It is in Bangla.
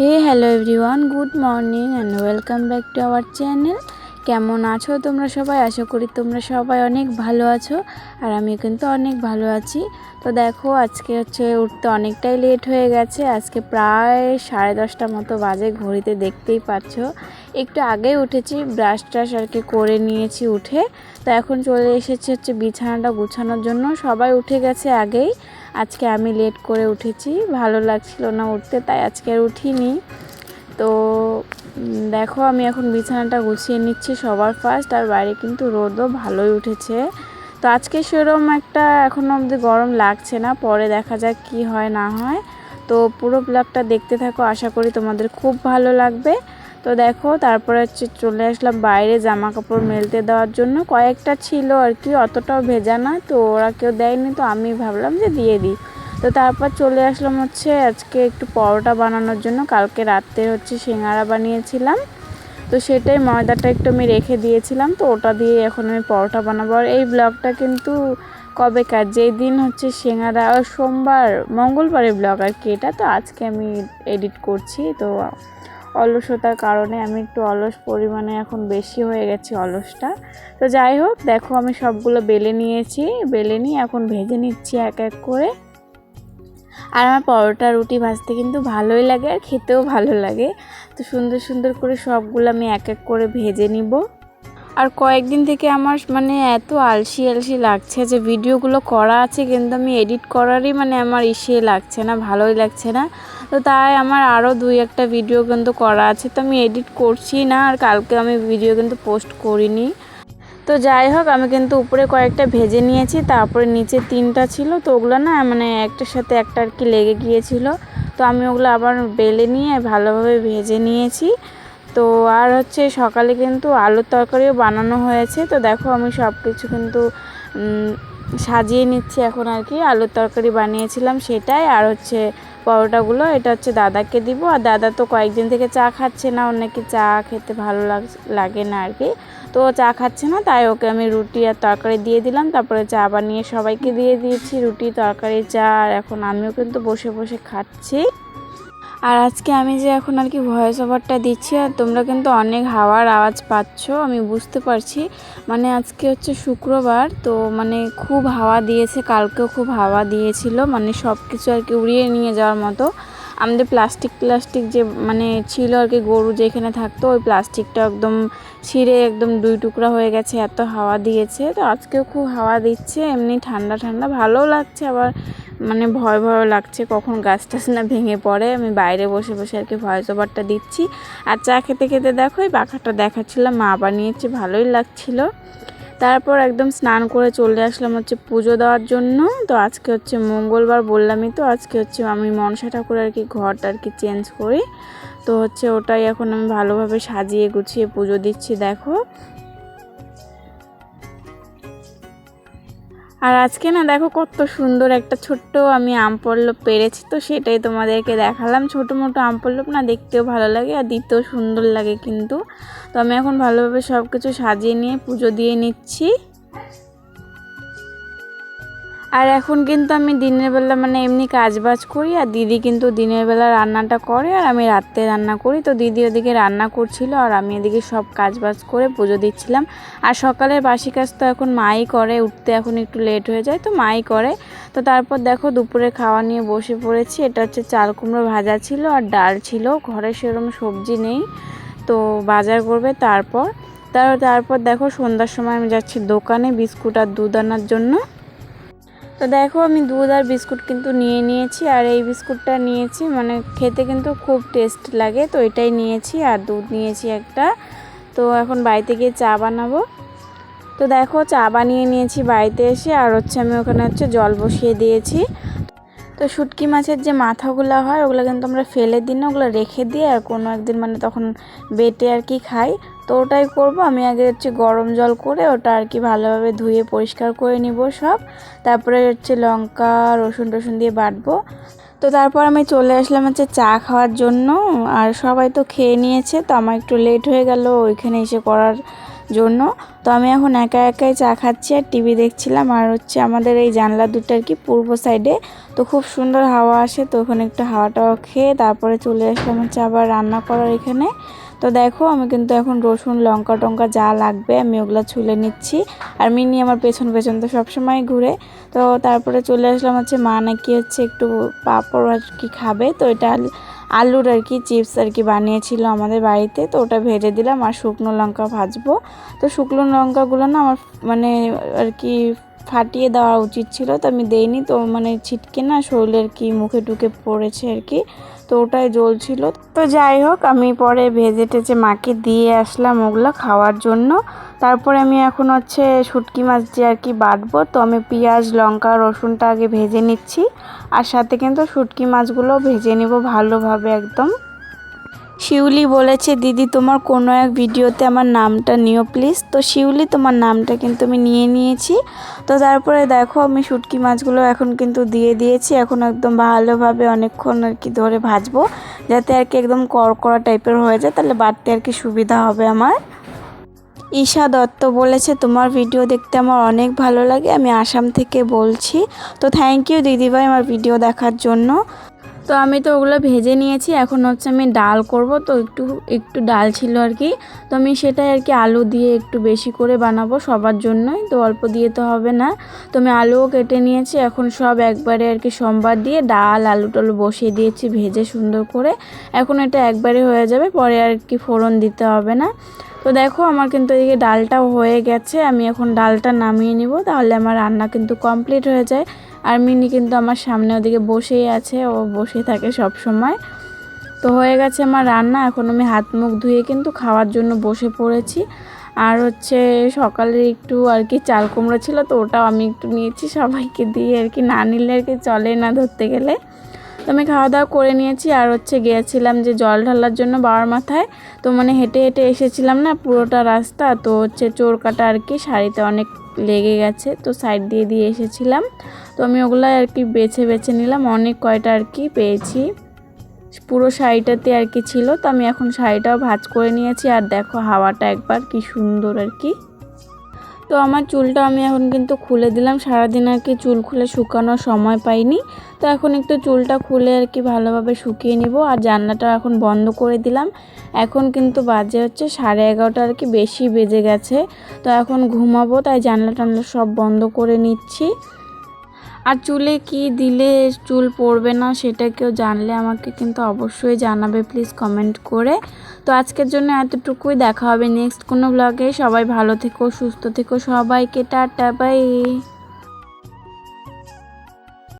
Hey, hello everyone, good morning and welcome back to our channel. কেমন আছো তোমরা সবাই আশা করি তোমরা সবাই অনেক ভালো আছো আর আমি কিন্তু অনেক ভালো আছি তো দেখো আজকে হচ্ছে উঠতে অনেকটাই লেট হয়ে গেছে আজকে প্রায় সাড়ে দশটা মতো বাজে ঘড়িতে দেখতেই পাচ্ছ একটু আগে উঠেছি ব্রাশ ট্রাশ আর কি করে নিয়েছি উঠে তো এখন চলে এসেছে হচ্ছে বিছানাটা গুছানোর জন্য সবাই উঠে গেছে আগেই আজকে আমি লেট করে উঠেছি ভালো লাগছিল না উঠতে তাই আজকে আর উঠিনি তো দেখো আমি এখন বিছানাটা গুছিয়ে নিচ্ছি সবার ফার্স্ট আর বাইরে কিন্তু রোদও ভালোই উঠেছে তো আজকে সেরম একটা এখনও অবধি গরম লাগছে না পরে দেখা যাক কি হয় না হয় তো পুরো ব্লগটা দেখতে থাকো আশা করি তোমাদের খুব ভালো লাগবে তো দেখো তারপরে হচ্ছে চলে আসলাম বাইরে জামা কাপড় মেলতে দেওয়ার জন্য কয়েকটা ছিল আর কি অতটাও ভেজা না তো ওরা কেউ দেয়নি তো আমি ভাবলাম যে দিয়ে দিই তো তারপর চলে আসলাম হচ্ছে আজকে একটু পরোটা বানানোর জন্য কালকে রাত্রে হচ্ছে সিঙ্গারা বানিয়েছিলাম তো সেটাই ময়দাটা একটু আমি রেখে দিয়েছিলাম তো ওটা দিয়ে এখন আমি পরোটা বানাবো আর এই ব্লগটা কিন্তু কবেকার যেই দিন হচ্ছে সিঙ্গারা সোমবার মঙ্গলবারের ব্লগ আর কি এটা তো আজকে আমি এডিট করছি তো অলসতার কারণে আমি একটু অলস পরিমাণে এখন বেশি হয়ে গেছি অলসটা তো যাই হোক দেখো আমি সবগুলো বেলে নিয়েছি বেলে নিয়ে এখন ভেজে নিচ্ছি এক এক করে আর আমার পরোটা রুটি ভাজতে কিন্তু ভালোই লাগে আর খেতেও ভালো লাগে তো সুন্দর সুন্দর করে সবগুলো আমি এক এক করে ভেজে নিব আর কয়েকদিন থেকে আমার মানে এত আলসি আলসি লাগছে যে ভিডিওগুলো করা আছে কিন্তু আমি এডিট করারই মানে আমার ইসে লাগছে না ভালোই লাগছে না তো তাই আমার আরও দুই একটা ভিডিও কিন্তু করা আছে তো আমি এডিট করছি না আর কালকে আমি ভিডিও কিন্তু পোস্ট করিনি তো যাই হোক আমি কিন্তু উপরে কয়েকটা ভেজে নিয়েছি তারপরে নিচে তিনটা ছিল তো ওগুলো না মানে একটার সাথে একটা আর কি লেগে গিয়েছিল তো আমি ওগুলো আবার বেলে নিয়ে ভালোভাবে ভেজে নিয়েছি তো আর হচ্ছে সকালে কিন্তু আলুর তরকারিও বানানো হয়েছে তো দেখো আমি সব কিছু কিন্তু সাজিয়ে নিচ্ছি এখন আর কি আলুর তরকারি বানিয়েছিলাম সেটাই আর হচ্ছে পরোটাগুলো এটা হচ্ছে দাদাকে দিব আর দাদা তো কয়েকদিন থেকে চা খাচ্ছে না অনেকে নাকি চা খেতে ভালো লাগে না আর কি তো চা খাচ্ছে না তাই ওকে আমি রুটি আর তরকারি দিয়ে দিলাম তারপরে চা বানিয়ে সবাইকে দিয়ে দিয়েছি রুটি তরকারি চা আর এখন আমিও কিন্তু বসে বসে খাচ্ছি আর আজকে আমি যে এখন আর কি ভয়েস ওভারটা দিচ্ছি আর তোমরা কিন্তু অনেক হাওয়ার আওয়াজ পাচ্ছ আমি বুঝতে পারছি মানে আজকে হচ্ছে শুক্রবার তো মানে খুব হাওয়া দিয়েছে কালকেও খুব হাওয়া দিয়েছিল মানে সব কিছু আর কি উড়িয়ে নিয়ে যাওয়ার মতো আমাদের প্লাস্টিক প্লাস্টিক যে মানে ছিল আর কি গরু যেখানে থাকতো ওই প্লাস্টিকটা একদম ছিঁড়ে একদম দুই টুকরা হয়ে গেছে এত হাওয়া দিয়েছে তো আজকেও খুব হাওয়া দিচ্ছে এমনি ঠান্ডা ঠান্ডা ভালোও লাগছে আবার মানে ভয় ভয় লাগছে কখন গাছ টাছ না ভেঙে পড়ে আমি বাইরে বসে বসে আর কি ভয়েস ওভারটা দিচ্ছি আর চা খেতে খেতে দেখো এই পাখাটা দেখাচ্ছিলাম মা বানিয়েছে ভালোই লাগছিলো তারপর একদম স্নান করে চলে আসলাম হচ্ছে পুজো দেওয়ার জন্য তো আজকে হচ্ছে মঙ্গলবার বললামই তো আজকে হচ্ছে আমি মনসা ঠাকুর আর কি ঘরটা আর কি চেঞ্জ করি তো হচ্ছে ওটাই এখন আমি ভালোভাবে সাজিয়ে গুছিয়ে পুজো দিচ্ছি দেখো আর আজকে না দেখো কত সুন্দর একটা ছোট্ট আমি আম পল্লব পেরেছি তো সেটাই তোমাদেরকে দেখালাম ছোটো মোটো আম পল্লব না দেখতেও ভালো লাগে আর দিতেও সুন্দর লাগে কিন্তু তো আমি এখন ভালোভাবে সব কিছু সাজিয়ে নিয়ে পুজো দিয়ে নিচ্ছি আর এখন কিন্তু আমি দিনের বেলা মানে এমনি কাজ বাজ করি আর দিদি কিন্তু দিনের বেলা রান্নাটা করে আর আমি রাত্রে রান্না করি তো দিদি ওদিকে রান্না করছিল আর আমি এদিকে সব কাজ বাজ করে পুজো দিচ্ছিলাম আর সকালের বাসি কাজ তো এখন মাই করে উঠতে এখন একটু লেট হয়ে যায় তো মাই করে তো তারপর দেখো দুপুরে খাওয়া নিয়ে বসে পড়েছি এটা হচ্ছে চাল কুমড়ো ভাজা ছিল আর ডাল ছিল ঘরে সেরকম সবজি নেই তো বাজার করবে তারপর তারপর দেখো সন্ধ্যার সময় আমি যাচ্ছি দোকানে বিস্কুট আর দুধ আনার জন্য তো দেখো আমি দুধ আর বিস্কুট কিন্তু নিয়ে নিয়েছি আর এই বিস্কুটটা নিয়েছি মানে খেতে কিন্তু খুব টেস্ট লাগে তো এটাই নিয়েছি আর দুধ নিয়েছি একটা তো এখন বাড়িতে গিয়ে চা বানাবো তো দেখো চা বানিয়ে নিয়েছি বাড়িতে এসে আর হচ্ছে আমি ওখানে হচ্ছে জল বসিয়ে দিয়েছি তো শুটকি মাছের যে মাথাগুলো হয় ওগুলো কিন্তু আমরা ফেলে দিই না ওগুলো রেখে দিই আর কোনো একদিন মানে তখন বেটে আর কি খাই তো ওটাই করবো আমি আগে হচ্ছে গরম জল করে ওটা আর কি ভালোভাবে ধুয়ে পরিষ্কার করে নিব সব তারপরে হচ্ছে লঙ্কা রসুন টসুন দিয়ে বাটবো তো তারপর আমি চলে আসলাম হচ্ছে চা খাওয়ার জন্য আর সবাই তো খেয়ে নিয়েছে তো আমার একটু লেট হয়ে গেল ওইখানে এসে করার জন্য তো আমি এখন একা একাই চা খাচ্ছি আর টিভি দেখছিলাম আর হচ্ছে আমাদের এই জানলা দুটো আর কি পূর্ব সাইডে তো খুব সুন্দর হাওয়া আসে তো ওখানে একটু হাওয়াটাও খেয়ে তারপরে চলে আসলাম হচ্ছে আবার রান্না করার এখানে তো দেখো আমি কিন্তু এখন রসুন লঙ্কা টঙ্কা যা লাগবে আমি ওগুলো ছুলে নিচ্ছি আর মিনি আমার পেছন পেছন তো সবসময় ঘুরে তো তারপরে চলে আসলাম হচ্ছে মা নাকি হচ্ছে একটু পাঁপড় আর কি খাবে তো এটা আলুর আর কি চিপস আর কি বানিয়েছিল আমাদের বাড়িতে তো ওটা ভেজে দিলাম আর শুকনো লঙ্কা ভাজবো তো শুকনো লঙ্কাগুলো না আমার মানে আর কি ফাটিয়ে দেওয়া উচিত ছিল তো আমি দেইনি তো মানে ছিটকে না শরীরের কি মুখে টুকে পড়েছে আর কি তো ওটাই জ্বলছিল তো যাই হোক আমি পরে ভেজে টেজে মাকে দিয়ে আসলাম ওগুলো খাওয়ার জন্য তারপরে আমি এখন হচ্ছে শুটকি মাছ যে আর কি বাটবো তো আমি পেঁয়াজ লঙ্কা রসুনটা আগে ভেজে নিচ্ছি আর সাথে কিন্তু শুটকি মাছগুলো ভেজে নিব ভালোভাবে একদম শিউলি বলেছে দিদি তোমার কোনো এক ভিডিওতে আমার নামটা নিও প্লিজ তো শিউলি তোমার নামটা কিন্তু আমি নিয়ে নিয়েছি তো তারপরে দেখো আমি শুটকি মাছগুলো এখন কিন্তু দিয়ে দিয়েছি এখন একদম ভালোভাবে অনেকক্ষণ আর কি ধরে ভাজবো যাতে আর কি একদম করকড়া টাইপের হয়ে যায় তাহলে বাড়তে আর কি সুবিধা হবে আমার ঈশা দত্ত বলেছে তোমার ভিডিও দেখতে আমার অনেক ভালো লাগে আমি আসাম থেকে বলছি তো থ্যাংক ইউ দিদিভাই আমার ভিডিও দেখার জন্য তো আমি তো ওগুলো ভেজে নিয়েছি এখন হচ্ছে আমি ডাল করব তো একটু একটু ডাল ছিল আর কি তো আমি সেটাই আর কি আলু দিয়ে একটু বেশি করে বানাবো সবার জন্যই তো অল্প দিয়ে তো হবে না তো আমি আলুও কেটে নিয়েছি এখন সব একবারে আর কি সোমবার দিয়ে ডাল আলু টালু বসিয়ে দিয়েছি ভেজে সুন্দর করে এখন এটা একবারে হয়ে যাবে পরে আর কি ফোড়ন দিতে হবে না তো দেখো আমার কিন্তু এদিকে ডালটাও হয়ে গেছে আমি এখন ডালটা নামিয়ে নিব তাহলে আমার রান্না কিন্তু কমপ্লিট হয়ে যায় আর মিনি কিন্তু আমার সামনে ওদিকে বসেই আছে ও বসে থাকে সব সময় তো হয়ে গেছে আমার রান্না এখন আমি হাত মুখ ধুয়ে কিন্তু খাওয়ার জন্য বসে পড়েছি আর হচ্ছে সকালে একটু আর কি চাল কুমড়ো ছিল তো ওটাও আমি একটু নিয়েছি সবাইকে দিয়ে আর কি না নিলে আর কি চলে না ধরতে গেলে তো আমি খাওয়া দাওয়া করে নিয়েছি আর হচ্ছে গিয়েছিলাম যে জল ঢালার জন্য বাবার মাথায় তো মানে হেঁটে হেঁটে এসেছিলাম না পুরোটা রাস্তা তো হচ্ছে চোর কাটা আর কি শাড়িতে অনেক লেগে গেছে তো সাইড দিয়ে দিয়ে এসেছিলাম তো আমি ওগুলো আর কি বেছে বেছে নিলাম অনেক কয়টা আর কি পেয়েছি পুরো শাড়িটাতে আর কি ছিল তো আমি এখন শাড়িটাও ভাজ করে নিয়েছি আর দেখো হাওয়াটা একবার কি সুন্দর আর কি তো আমার চুলটা আমি এখন কিন্তু খুলে দিলাম সারাদিন আর কি চুল খুলে শুকানোর সময় পাইনি তো এখন একটু চুলটা খুলে আর কি ভালোভাবে শুকিয়ে নিব আর জানলাটা এখন বন্ধ করে দিলাম এখন কিন্তু বাজে হচ্ছে সাড়ে এগারোটা আর কি বেশি বেজে গেছে তো এখন ঘুমাবো তাই জানলা টানলা সব বন্ধ করে নিচ্ছি আর চুলে কি দিলে চুল পড়বে না সেটা কেউ জানলে আমাকে কিন্তু অবশ্যই জানাবে প্লিজ কমেন্ট করে তো আজকের জন্য এতটুকুই দেখা হবে নেক্সট কোনো ব্লগে সবাই ভালো থেকো সুস্থ থেকো সবাইকে টাটা বাই